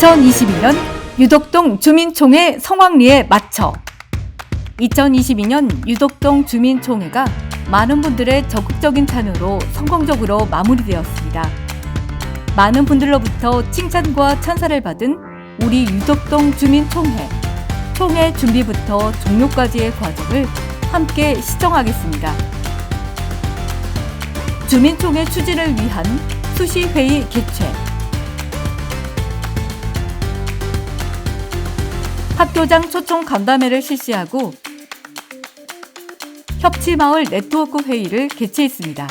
2022년 유덕동 주민총회 성황리에 맞춰 2022년 유덕동 주민총회가 많은 분들의 적극적인 참여로 성공적으로 마무리되었습니다. 많은 분들로부터 칭찬과 찬사를 받은 우리 유덕동 주민총회 총회 준비부터 종료까지의 과정을 함께 시청하겠습니다. 주민총회 추진을 위한 수시회의 개최 학교장 초청 간담회를 실시하고 협치마을 네트워크 회의를 개최했습니다.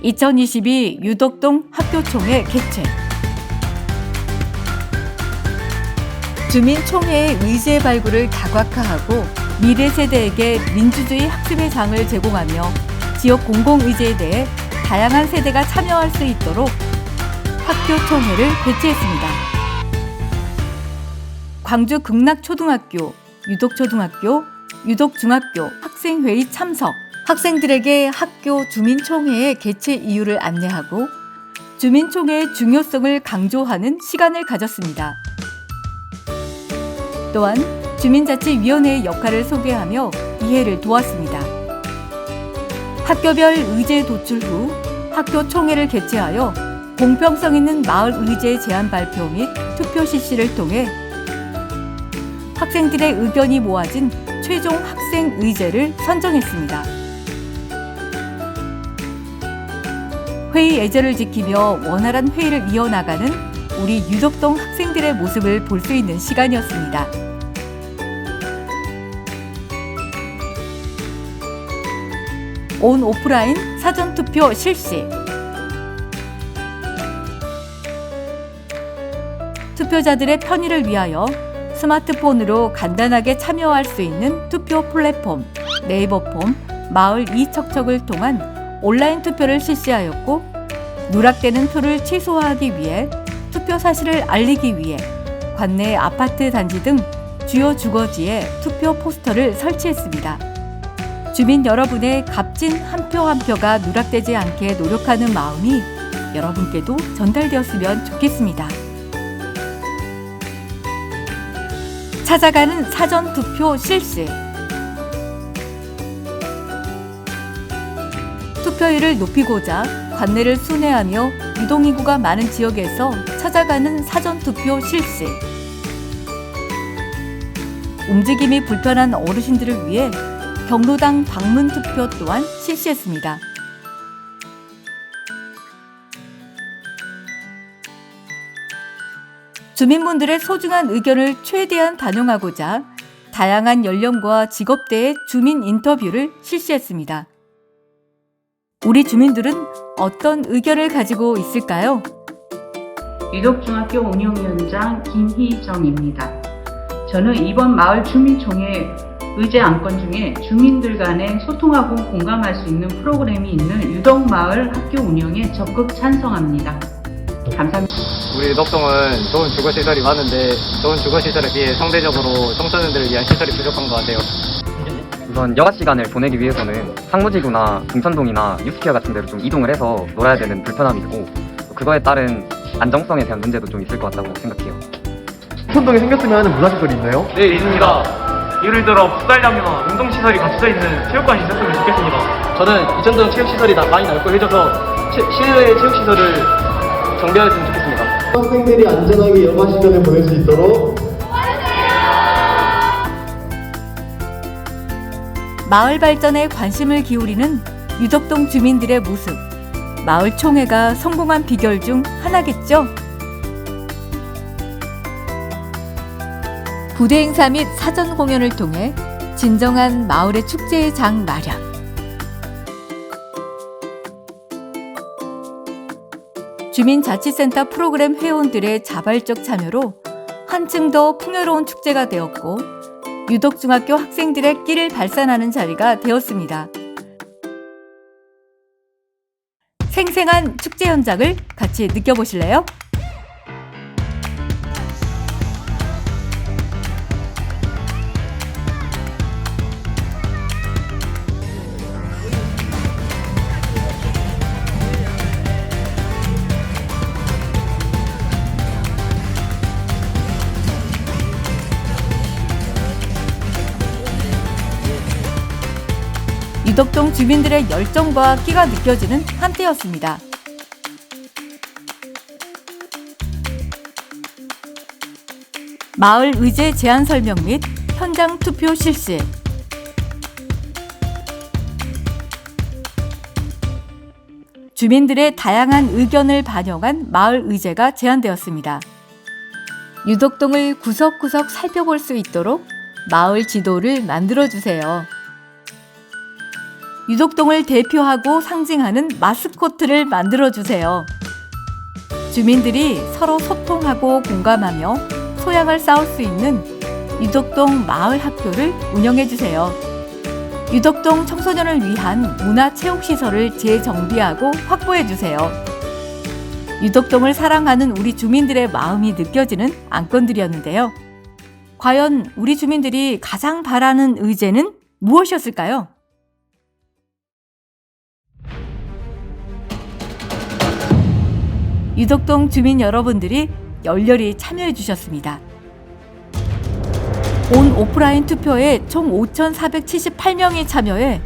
(2022) 유덕동 학교총회 개최 주민총회의 의제 발굴을 다각화하고 미래 세대에게 민주주의 학습의 장을 제공하며 지역 공공의제에 대해 다양한 세대가 참여할 수 있도록 학교 총회를 개최했습니다. 광주 극락초등학교, 유독초등학교, 유독중학교 학생회의 참석, 학생들에게 학교 주민총회의 개최 이유를 안내하고 주민총회의 중요성을 강조하는 시간을 가졌습니다. 또한 주민자치위원회의 역할을 소개하며 이해를 도왔습니다. 학교별 의제 도출 후 학교 총회를 개최하여 공평성 있는 마을 의제 제안 발표 및 투표 실시를 통해 학생들의 의견이 모아진 최종 학생 의제를 선정했습니다. 회의 예절을 지키며 원활한 회의를 이어나가는 우리 유덕동 학생들의 모습을 볼 수 있는 시간이었습니다. 온 오프라인 사전투표 실시 투표자들의 편의를 위하여 스마트폰으로 간단하게 참여할 수 있는 투표 플랫폼 네이버 폼 마을 이척척을 통한 온라인 투표를 실시하였고 누락되는 표를 최소화하기 위해 투표 사실을 알리기 위해 관내 아파트 단지 등 주요 주거지에 투표 포스터를 설치했습니다. 주민 여러분의 값진 한 표 한 표가 누락되지 않게 노력하는 마음이 여러분께도 전달되었으면 좋겠습니다. 찾아가는 사전 투표 실시. 투표율을 높이고자 관내를 순회하며 유동인구가 많은 지역에서 찾아가는 사전 투표 실시. 움직임이 불편한 어르신들을 위해 경로당 방문 투표 또한 실시했습니다. 주민분들의 소중한 의견을 최대한 반영하고자 다양한 연령과 직업대의 주민 인터뷰를 실시했습니다. 우리 주민들은 어떤 의견을 가지고 있을까요? 유덕중학교 운영위원장 김희정입니다. 저는 이번 마을 주민총회 의제 안건 중에 주민들 간에 소통하고 공감할 수 있는 프로그램이 있는 유덕마을 학교 운영에 적극 찬성합니다. 감사합니다. 우리 덕동은 좋은 주거시설이 많은데 좋은 주거시설에 비해 상대적으로 청소년들을 위한 시설이 부족한 것 같아요. 우선 여가 시간을 보내기 위해서는 상무지구나 동천동이나 유스케어 같은 데로 좀 이동을 해서 놀아야 되는 불편함이 있고 또 그거에 따른 안정성에 대한 문제도 좀 있을 것 같다고 생각해요. 천동에 생겼으면 하는 문화시설이 있나요? 네, 있습니다. 예를 들어 풋살장이나 운동시설이 갖춰져 있는 체육관이 있었으면 좋겠습니다. 저는 이천동 체육시설이 다 많이 넓고 해줘서 체- 실외 체육시설을 정비하였으면 좋겠습니다. 학생들이 안전하게 여가 시간을 보낼 수 있도록 마을 발전에 관심을 기울이는 유덕동 주민들의 모습. 마을 총회가 성공한 비결 중 하나겠죠? 부대 행사 및 사전 공연을 통해 진정한 마을의 축제의 장 마련. 주민자치센터 프로그램 회원들의 자발적 참여로 한층 더 풍요로운 축제가 되었고 유덕중학교 학생들의 끼를 발산하는 자리가 되었습니다. 생생한 축제 현장을 같이 느껴보실래요? 유덕동 주민들의 열정과 끼가 느껴지는 한때였습니다. 마을 의제 제안 설명 및 현장 투표 실시. 주민들의 다양한 의견을 반영한 마을 의제가 제안되었습니다. 유덕동을 구석구석 살펴볼 수 있도록 마을 지도를 만들어 주세요. 유덕동을 대표하고 상징하는 마스코트를 만들어 주세요. 주민들이 서로 소통하고 공감하며 소양을 쌓을 수 있는 유덕동 마을 학교를 운영해 주세요. 유덕동 청소년을 위한 문화 체육 시설을 재정비하고 확보해 주세요. 유덕동을 사랑하는 우리 주민들의 마음이 느껴지는 안건들이었는데요. 과연 우리 주민들이 가장 바라는 의제는 무엇이었을까요? 유덕동 주민 여러분들이 열렬히 참여해 주셨습니다. 온 오프라인 투표에 총 5,478명이 참여해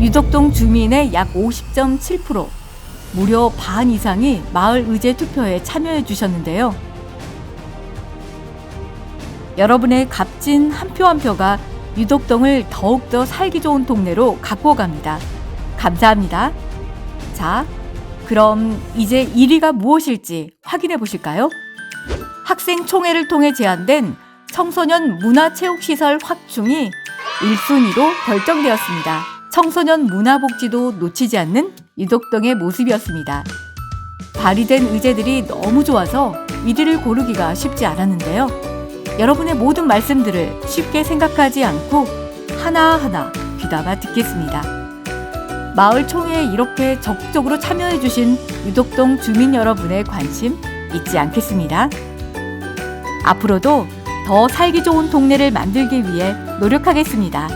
유덕동 주민의 약 50.7%, 무려 반 이상이 마을 의제 투표에 참여해 주셨는데요. 여러분의 값진 한 표 한 표가 유덕동을 더욱더 살기 좋은 동네로 갖고 갑니다. 감사합니다. 자, 그럼 이제 1위가 무엇일지 확인해 보실까요? 학생 총회를 통해 제안된 청소년 문화체육시설 확충이 1순위로 결정되었습니다. 청소년 문화복지도 놓치지 않는 유덕동의 모습이었습니다. 발의된 의제들이 너무 좋아서 1위를 고르기가 쉽지 않았는데요. 여러분의 모든 말씀들을 쉽게 생각하지 않고 하나하나 귀담아 듣겠습니다. 마을 총회에 이렇게 적극적으로 참여해주신 유덕동 주민 여러분의 관심 잊지 않겠습니다. 앞으로도 더 살기 좋은 동네를 만들기 위해 노력하겠습니다.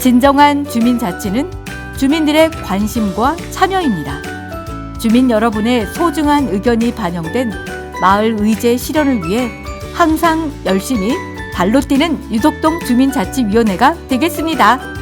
진정한 주민 자치는 주민들의 관심과 참여입니다. 주민 여러분의 소중한 의견이 반영된 마을 의제 실현을 위해 항상 열심히 발로 뛰는 유덕동 주민자치위원회가 되겠습니다.